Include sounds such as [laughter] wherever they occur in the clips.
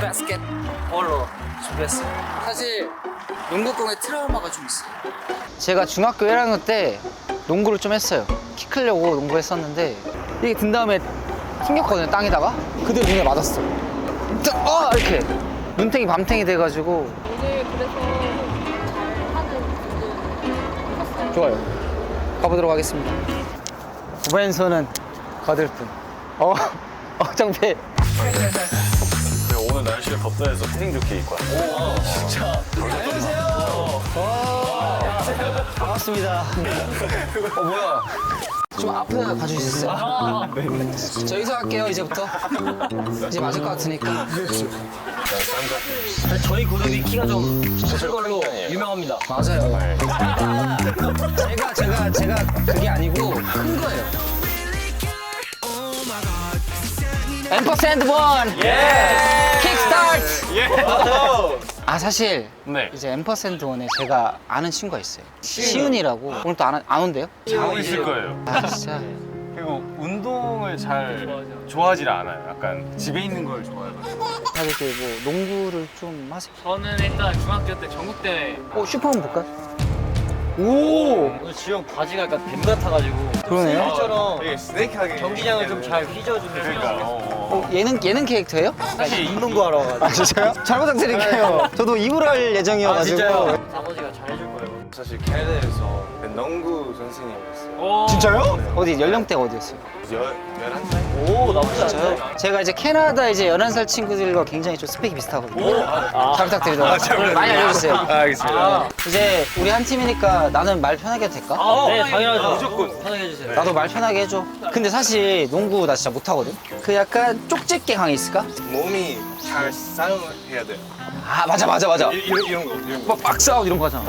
바스켓볼로 준비했어요. 사실 농구공에 트라우마가 좀 있어요. 제가 중학교 1학년 때 농구를 좀 했어요. 키 크려고 농구했었는데 이게 든 다음에 튕겼거든요 땅에다가 그대로 눈에 맞았어. 딱, 어 이렇게 눈탱이 밤탱이 돼가지고 오늘 그래서 하는 분들 컸어요. 좋아요. 가보도록 하겠습니다. 왼손은 거들뿐. 어, [laughs] 어 정배. 오늘 날씨가 덥다 해서 패딩 좋게 입고 왔어요. 반갑습니다. 어 뭐야? 좀 앞에 가주실 수 있어요? 저 여기서 할게요 이제부터. 이제 맞을 것 같으니까. 저희 그룹이 키가 좀 작은 걸로 유명합니다. 맞아요. 제가 제가 제가 그게 아니고 큰 거예요. 앰퍼샌드 원. 킥 스타트. 아 사실 네. 이제 앰퍼샌드 원에 제가 아는 친구가 있어요. 시윤이라고 오늘 또 안 안 온대요? 자고 있을 거예요. 아 진짜. 그리고 운동을 잘 좋아하지 않아요. 약간 집에 있는 걸 좋아해가지고. 다들 이렇게 뭐 농구를 좀 하세요. 저는 일단 중학교 때 전국대회 어 슈퍼 한번 볼까? 오 오늘 지영 바지가 약간 뱀 같아가지고 그러네요. 처럼 되게 스네이크하게. 경기장을 좀 잘 휘저어주는 그러니까. 어, 어. 어, 예능 예능 캐릭터예요? 사실 운동도 하러 와가지고 아 진짜요? 잘 부탁드릴게요. 저도 입을 할 예정이어가지고. 아버지가 잘해줄 거예요. 사실 캐나다에서 농구 선생님이었어요. 오 진짜요? 어디 연령대가 어디였어요? 열, 11살? 오 나쁘지? 않아요. 제가 이제 캐나다 이제 11살 친구들과 굉장히 좀 스펙이 비슷하거든요. 아, 잘 부탁드리도록 하겠습니다. 많이 알려주세요. 알겠습니다. 아, 이제 우리 한 팀이니까 나는 말 편하게 해도 될까? 아, 네 당연하죠. 무조건. 편하게 해주세요. 나도 말 편하게 해줘. 근데 사실 농구 나 진짜 못하거든? 그 약간 쪽집게 강이 있을까? 몸이 잘 싸움해야 돼요. 아 맞아 맞아 맞아. 이, 이런, 이런 거. 이런 거. 막 박스 아웃 이런 거 하잖아.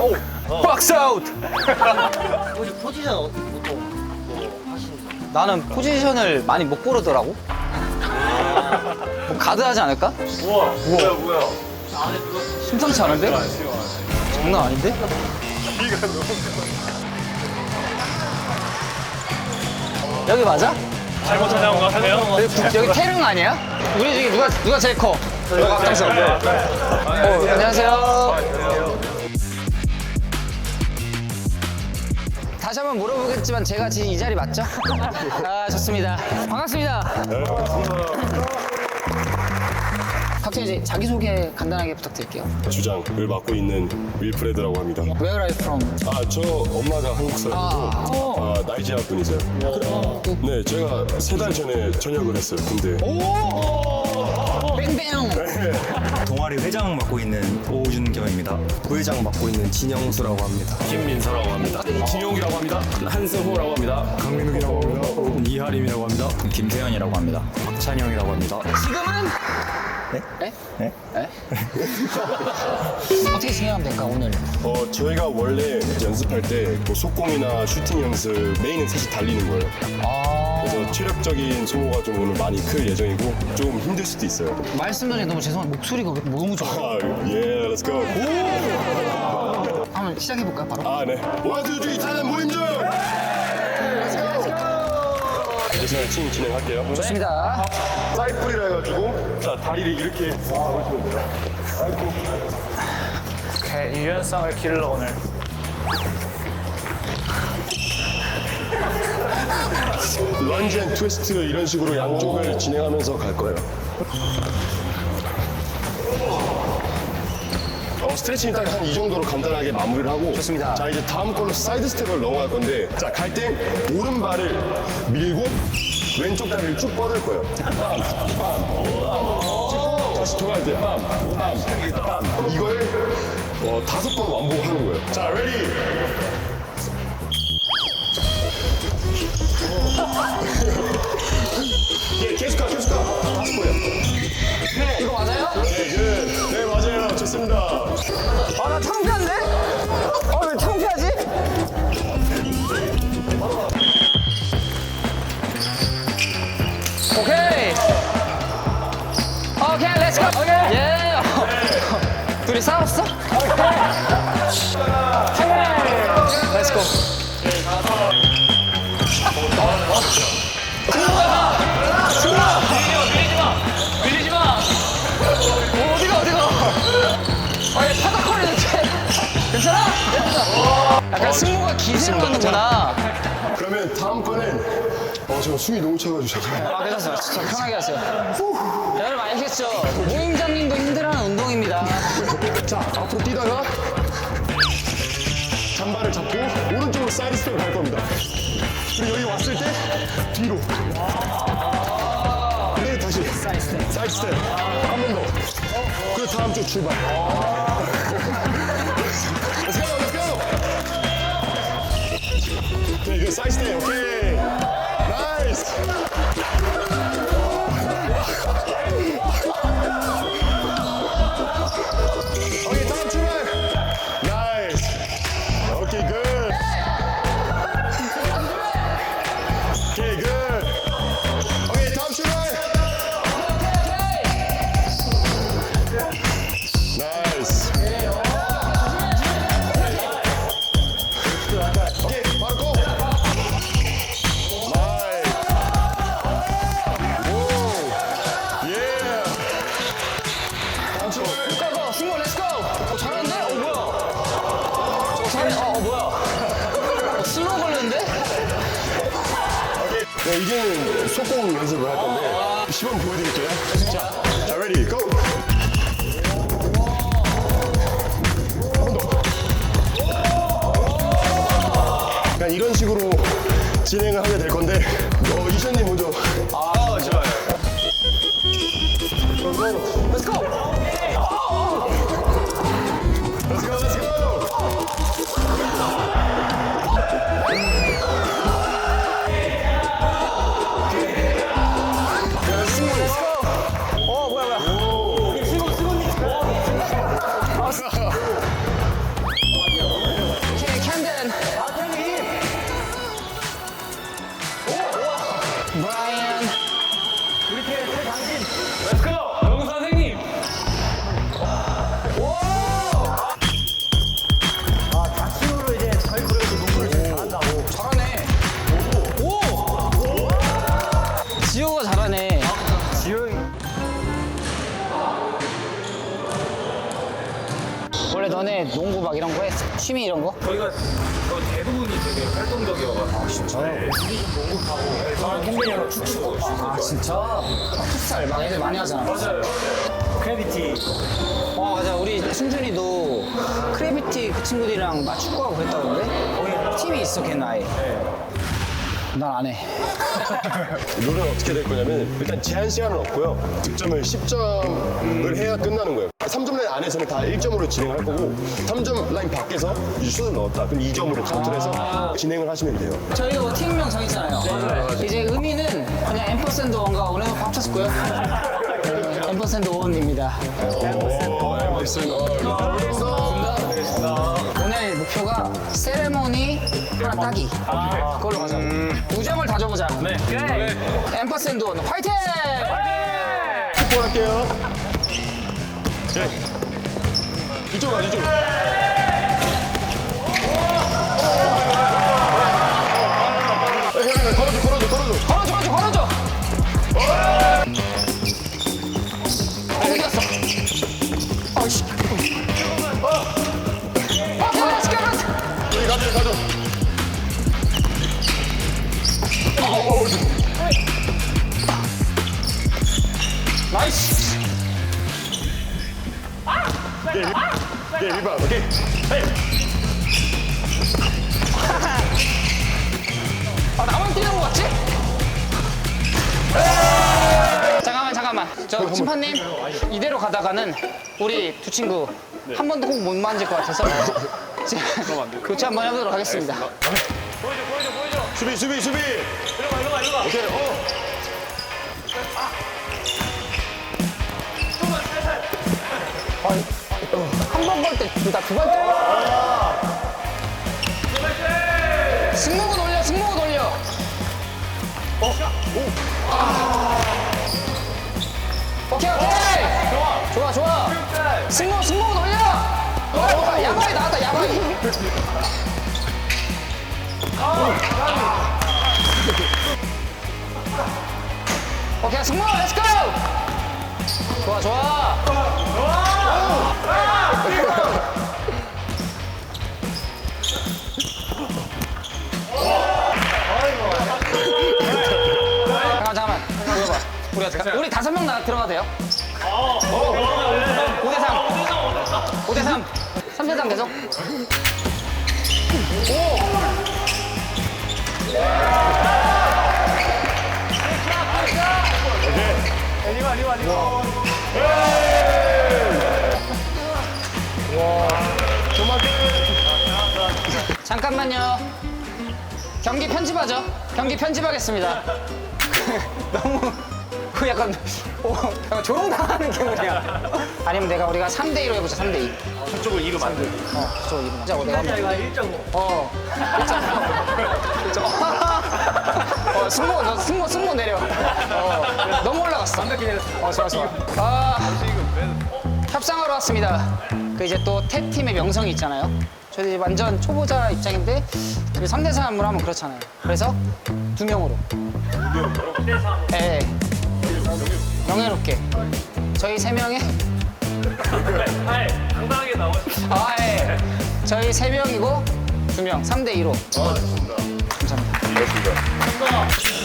박스 아웃! [laughs] 혹시 포지션 어떻게 나는 포지션을 많이 못 고르더라고. 뭐 가드 하지 않을까? 우와, 뭐야, 뭐야. 안에 그거 심상치 않은데? 장난 아닌데? 여기 맞아? 잘못 찾아온 것 같아요. 여기, 부- 여기 태릉 아니야? 우리 중에 누가 누가 제일 커? 너가 앞장서. 어, 안녕하세요. 다시 한번 물어보겠지만 제가 지금 이 자리 맞죠? [laughs] 아 좋습니다. 반갑습니다. 각자 이제 자기 소개 간단하게 부탁드릴게요. 주장을 맡고 있는 윌프레드라고 합니다. Where are you from? 아, 저 엄마가 한국 사람이고 아, 나이지아 분이세요. 네, 제가 세 달 전에 전역을 했어요, 군대. 뺑뺑. 동아리 회장 맡고 있는 오준경입니다. 부회장 맡고 있는 진영수라고 합니다. 김민서라고 합니다. 진용이라고 합니다. 한승호라고 합니다. 강민욱이라고 합니다. 이하림이라고 합니다. 김태현이라고 합니다. 박찬영이라고 합니다. 지금은? 네? 네? 네? 어떻게 진행하면 될까 오늘? 어, 저희가 원래 연습할 때뭐 속공이나 슈팅 연습 메인은 사실 달리는 거예요. 아 그래서 체력적인 소모가 좀 오늘 많이 클 예정이고 좀 힘들 수도 있어요. 말씀 전에 너무 죄송한데 목소리가 왜 너무 좋아. 아, 예, 렛츠 고. 한번 시작해 볼까요 바로? 아, 네. 원, 투, 쓰리, 타는 모임 중! 대신에 팀 진행할게요. 좋습니다. 사이플이라 해가지고 자 다리를 이렇게 잡으시면 돼요. 오케이, 유연성을 길러 오늘. 런지 앤 트위스트 이런 식으로 양쪽을 진행하면서 갈 거예요. 어, 스트레칭 딱한 이 정도로 간단하게 마무리를 하고 좋습니다. 자 이제 다음 걸로 사이드 스텝을 넘어갈 건데 자 갈 때 오른발을 밀고 왼쪽 다리를 쭉 뻗을 거예요. 다시 돌아갈 때 빰, 빰, 빰. 이걸 어, 다섯 번 완복하는 거예요. 자 레디 싸웠어? 렛츠고 어디가 어디가 아니 파닥거리는 쟤 괜찮아? 약간 승모가 기세로 가는구나 그러면 다음번엔 어, 제가 숨이 너무 차가지고 잠깐 아, 괜찮습니다. 편하게 하세요. 여러분 아시겠죠? 무인장님도 힘들어하는 운동입니다. 자 앞으로 뛰다가 잔발을 잡고 오른쪽으로 사이드 스텝을 갈 겁니다. 그리고 여기 왔을 때 뒤로. 그리고 다시 사이드 스텝. 사이드 스텝. 한 번 더. 그리고 다음 쪽 출발. Let's go, let's. 오케이, 이거 사이드 스텝. 오케이. 나이스. 원래 너네 농구 막 이런 거 했어? 취미 이런 거? 저희가 거의 대부분이 되게 활동적이어가지고. 아 진짜? 네. 저는 홍빈이랑 축구 축구. 아 진짜? 풋살 막 애들 많이 하잖아. 맞아요. 크래비티. 어 맞아 우리 승준이도 크래비티 그 친구들이랑 막 축구하고 그랬다던데? 팀이 있어 걔는 아예. 난 안 해. 룰은 어떻게 될 거냐면 일단 제한 시간은 없고요. 득점을 10점을 해야 끝나는 거예요. 3점 라인 안에서는 다 1점으로 진행할 거고 3점 라인 밖에서 슛을 넣었다. 그럼 2점으로 카운트를 해서 진행을 하시면 돼요. 저희가 뭐 팀명 정했잖아요. 이제 의미는 그냥 앰퍼샌드 원과 오늘 합쳤고요. 앰퍼샌드 원입니다. 오늘 목표가 세레모니 하나 따기. 그걸로 가자. 우정을 다져보자. 네. 그래. 앰퍼샌드 원 화이팅! 킥볼 할게요. 네. 이쪽 가, 이쪽. 에, 네, 리, 네, 리바, 오케이. 헤이. 아, 나만 뛰는 거 같지? 잠깐만, 잠깐만. 저 심판님 이대로 가다가는 우리 두 친구 한 번도 꼭 못 만질 것 같아서 제가 [laughs] 교체 한번 해보도록 하겠습니다. 수비, 수비, 수비. 일어나 일어나 일어나. 오케이, 어. 번걸 때, 나두 번. 승모근 올려, 승모근 올려. 어, 아. 오케이, 오케이. 좋아, 좋아, 좋아. 승모, 승모근 올려. 어, 야바이 나왔다, 야바이. 오케이, 승모, 렛츠고. 좋아, 좋아. 잠깐만, 우리 다섯 명 나 들어가도 돼요? 어, 5대 3. 5대 3. 3대 3 계속. 리와 리와 리와. 잠깐만요. 경기 편집하죠. 경기 편집하겠습니다. [laughs] 너무 그 약간 어, 약간 조롱당하는 기분이야. 아니면 내가 우리가 3대 2로 해보자. 3대 2. 저쪽을 이로 만들. 어, 저쪽으로 이름. 자, 내가 한번. 이거 1.5. 어. 1점. 1점. 어, 승모, 너 승모, 승모 내려. 어, 너무 올라갔어. 어, 좋아, 좋아. 아, 협상하러 왔습니다. 그 이제 또 태 팀의 명성이 있잖아요. 저희 완전 초보자 입장인데 3대 3으로 하면 그렇잖아요. 그래서 두 명으로. 예. 예. 명예롭게. 저희 세 명의 당당하게 나오시. 아, 예. 저희 세 명이고 두 명, 3대 2로. 아, 좋습니다. 감사합니다. 알겠습니다.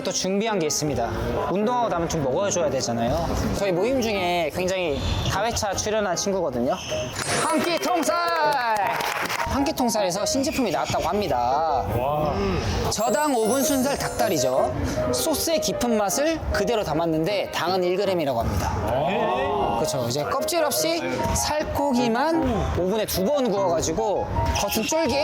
저희가 또 준비한 게 있습니다. 운동하고 나면 좀 먹어줘야 되잖아요. 저희 모임 중에 굉장히 다회차 출연한 친구거든요. 한 끼 통살! 한 끼 통살에서 신제품이 나왔다고 합니다. 저당 5분 순살 닭다리죠. 소스의 깊은 맛을 그대로 담았는데 당은 1g이라고 합니다. 그렇죠. 이제 껍질 없이 살코기만 오븐에 두 번 구워가지고 겉은 쫄깃,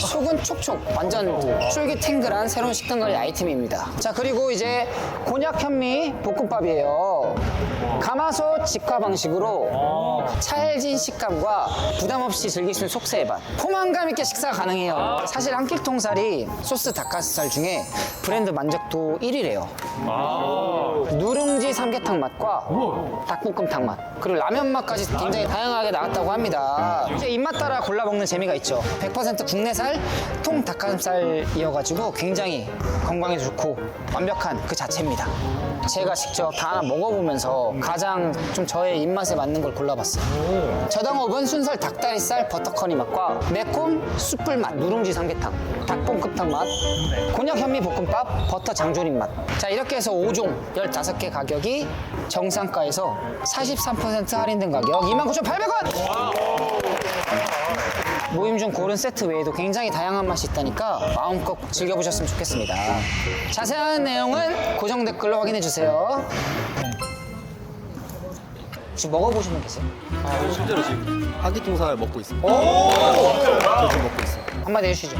속은 촉촉, 완전 쫄깃탱글한 새로운 식단관리 아이템입니다. 자 그리고 이제 곤약 현미 볶음밥이에요. 가마솥 직화 방식으로 찰진 식감과 부담 없이 즐길 수 있는 속세의 맛. 포만감 있게 식사 가능해요. 사실 한 끼 통살이 소스 닭가슴살 중에 브랜드 만족도 1위래요. 누룽지 삼계탕 맛과 닭볶음탕 맛 그리고 라면 맛까지 굉장히 다양하게 나왔다고 합니다 이제 입맛 따라 골라 먹는 재미가 있죠 100% 국내살 통 닭가슴살이어가지고 굉장히 건강에 좋고 완벽한 그 자체입니다 제가 직접 다 먹어보면서 가장 좀 저의 입맛에 맞는 걸 골라봤어요. 저당업은 순살 닭다리살 버터커니 맛과 매콤 숯불 맛 누룽지 삼계탕 닭볶음탕 맛 곤약 현미 볶음밥 버터 장조림 맛. 자 이렇게 해서 5종 15개 가격이 정상가에서 43% 할인된 가격. 29,800원 모임 중 고른 세트 외에도 굉장히 다양한 맛이 있다니까 마음껏 즐겨보셨으면 좋겠습니다 자세한 내용은 고정 댓글로 확인해 주세요 지금 먹어보신 분 계세요? 실제로 지금 한끼통살 먹고 있습니다. 저 지금 먹고 있어요. 한마디 해주시죠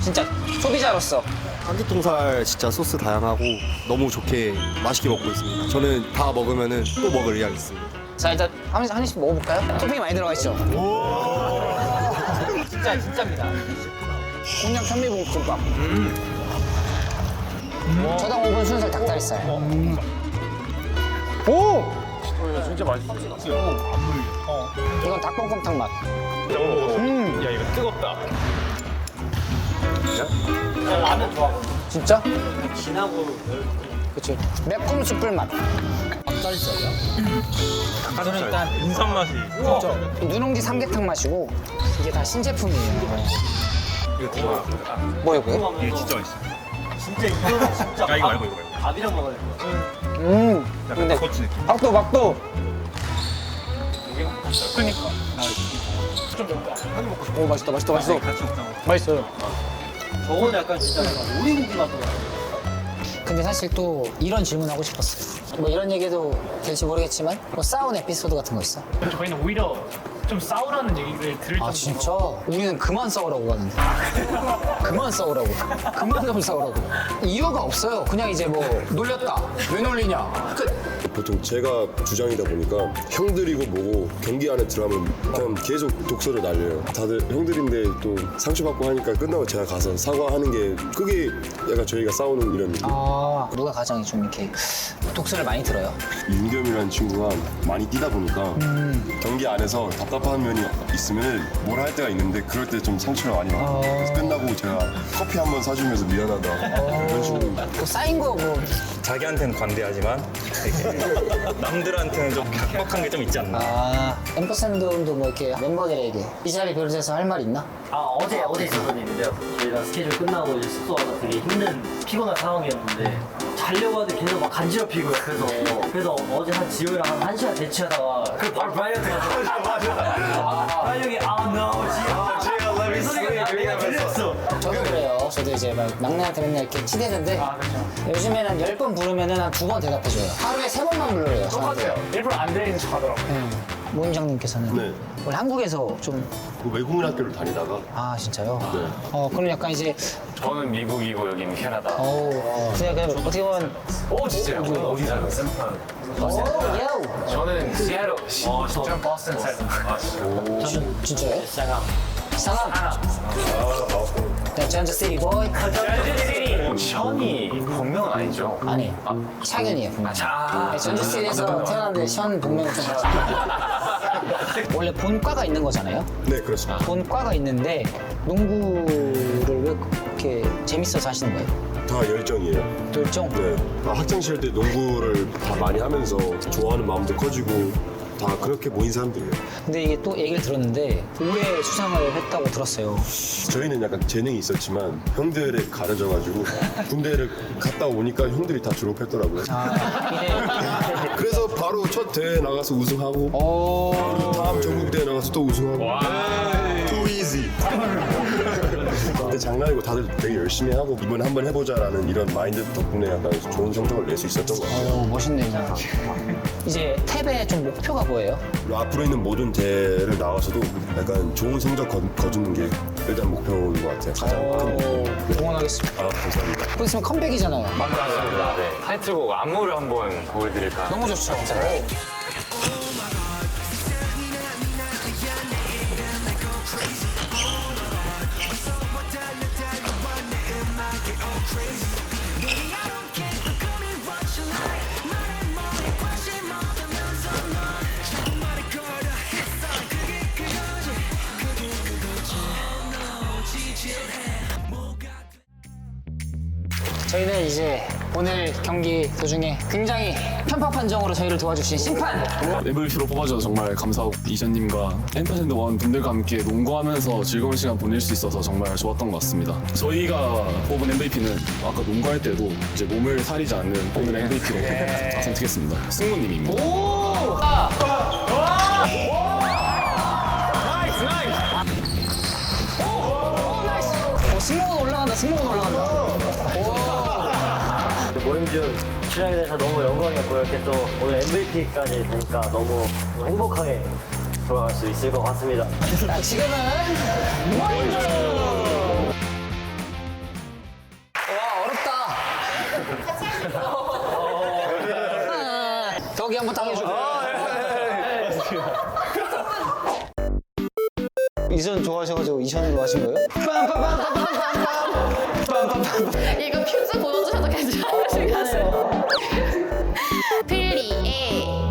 진짜 소비자로서 한끼통살 진짜 소스 다양하고 너무 좋게 맛있게 먹고 있습니다. 저는 다 먹으면은 또 먹을 의향이 있습니다. 자 일단 한, 한 입씩 먹어볼까요? 토핑이 많이 들어가 있죠? 진짜 진짜입니다. 곤약 현미볶음밥 저당 5분 순살 닭다리살. 오! 진짜 맛있어. 이건 닭볶음탕 맛. 먹어. 야 이거 뜨겁다. 진짜? 진하고 그치 매콤 숯불 맛 저는 일단 인삼 맛이. 이 누룽지 삼계탕 맛이고 이게 다 신제품이에요 이거 들어. 뭐요 뭐요? 이게 진짜 맛있어. 진짜 이거는 진짜 야 이거 말고 이거 말고. 밥이랑 먹어야 될것 같아. 음 약간 근데 터치 느낌. 박도 박도 그러니까. 오 맛있다 맛있다 맛있어 같이 먹자고. 맛있어요 저거는 약간 진짜 오리고기 맛도 나요. 근데 사실 또 이런 질문 하고 싶었어요. 뭐 이런 얘기도 될지 모르겠지만 뭐 싸운 에피소드 같은 거 있어? 저희는 오히려 좀 싸우라는 얘기를 들을 아 정도로. 진짜? 우리는 그만 싸우라고 가는데. [laughs] 그만 싸우라고. 그만 좀 싸우라고. 이유가 없어요. 그냥 이제 뭐 놀렸다. 왜 놀리냐. 끝 보통 제가 주장이다 보니까 형들이고 뭐고 경기 안에 들어가면 그냥 계속 독소를 날려요. 다들 형들인데 또 상처받고 하니까 끝나고 제가 가서 사과하는 게 그게 약간 저희가 싸우는 이런 느낌. 아 누가 가장 좀 이렇게 독서를 많이 들어요? 윤겸이라는 친구가 많이 뛰다 보니까 경기 안에서 답답한 면이 있으면 뭘할 때가 있는데 그럴 때 좀 상처를 많이 받아요. 그래서 끝나고 제가 커피 한 번 사주면서 미안하다 이런 식으로 또 쌓인 거뭐 자기한테는 관대하지만 되게 남들한테는 좀 각박한 게 좀 있지 않나. 아, 엠퍼샌드도 뭐 이렇게 멤버들에게 이 자리 비롯해서 할 말 있나? 아 어제 어제 있었던 일인데요. 저희가 스케줄 끝나고 이제 숙소 와서 되게 힘든 피곤한 상황이었는데 자려고 하는데 계속 막 간지럽히고요. 그래서 그래서 어제 한 지효랑 한 1시간 대치하다가 그 바로 브라이언트 가서 브라이언이 아 no 지효 이 소리가 나- 저도 이제 막 막내한테 맨날 이렇게 치대는데 요즘에는 열 번 부르면은 한 두 번 대답해줘요. 하루에 세 번만 불러요. 똑같아요. 일부러 안 들리는 척 하더라고요. 네. 원래 한국에서 좀그 외국인 학교를 다니다가 아 진짜요? 네. 어 그럼 약간 이제 저는 미국이고 여기는 캐나다. 어 그냥 그냥 어떻게 보면 오 진짜요? 어디 살아요? 오 저는 시애틀. 어, 저는 버스턴 살아요. 진- 진짜요? 쌍아. 상암. 네, 전주 시티 보이. 션이 본명은 아니죠? 아니 창현이에요 분명. 아, 네, 전주 시티에서 태어났는데 션 본명은 좀 [laughs] 원래 본과가 있는 거잖아요. 네 그렇습니다. 본과가 있는데 농구를 왜 그렇게 재밌어서 하시는 거예요? 다 열정이에요. 열정? 네. 아, 학창 시절 때 농구를 다 많이 하면서 좋아하는 마음도 커지고 다 그렇게 모인 사람들이에요. 근데 이게 또 얘기를 들었는데 올해 수상을 했다고 들었어요. 저희는 약간 재능이 있었지만 형들에 가려져가지고 군대를 갔다 오니까 형들이 다 졸업했더라고요. 아, 이제 [laughs] 그래서 바로 첫 대회 나가서 우승하고 어 다음 전국 대회 나가서 또 우승하고 easy 근데 장난이고 다들 되게 열심히 하고 이번에 한번 해보자라는 이런 마인드 덕분에 약간 좋은 성적을 낼 수 있었던 것 같아요 어, 멋있네요. 이제 탭의 좀 목표가 뭐예요? 그리고 앞으로 있는 모든 대회를 나가서도 약간 좋은 성적 거, 거두는 게 일단 목표인 것 같아요 가장 큰 목표 응원하겠습니다. 아 감사합니다 곧 있으면 컴백이잖아요. 맞습니다. 네. 타이틀곡 안무를 한번 보여드릴까요? 너무 좋죠. 이제 오늘 경기 도중에 굉장히 편파 판정으로 저희를 도와주신 심판. MVP로 뽑아줘서 정말 감사하고 이전님과 엠퍼센드 원 분들과 함께 농구하면서 즐거운 시간 보낼 수 있어서 정말 좋았던 것 같습니다. 저희가 뽑은 MVP는 아까 농구할 때도 이제 몸을 사리지 않는 오늘 MVP로 선택했습니다. 승무님입니다. 어, 승모근 올라간다 승모근 올라간다 모임준 출연하게 돼서 너무 영광이었고요. 이렇게 또 오늘 MVP까지 되니까 너무 행복하게 돌아갈 수 있을 것 같습니다. 자, 지금은 모임주 와 어렵다 덕이 한번 당해주고 이전 좋아하셔가지고 이전으로 하신 거예요? 빰빰빰빰빰 [laughs] 이거 퓨즈 보여주셔도 괜찮으신가요? [laughs] 필리의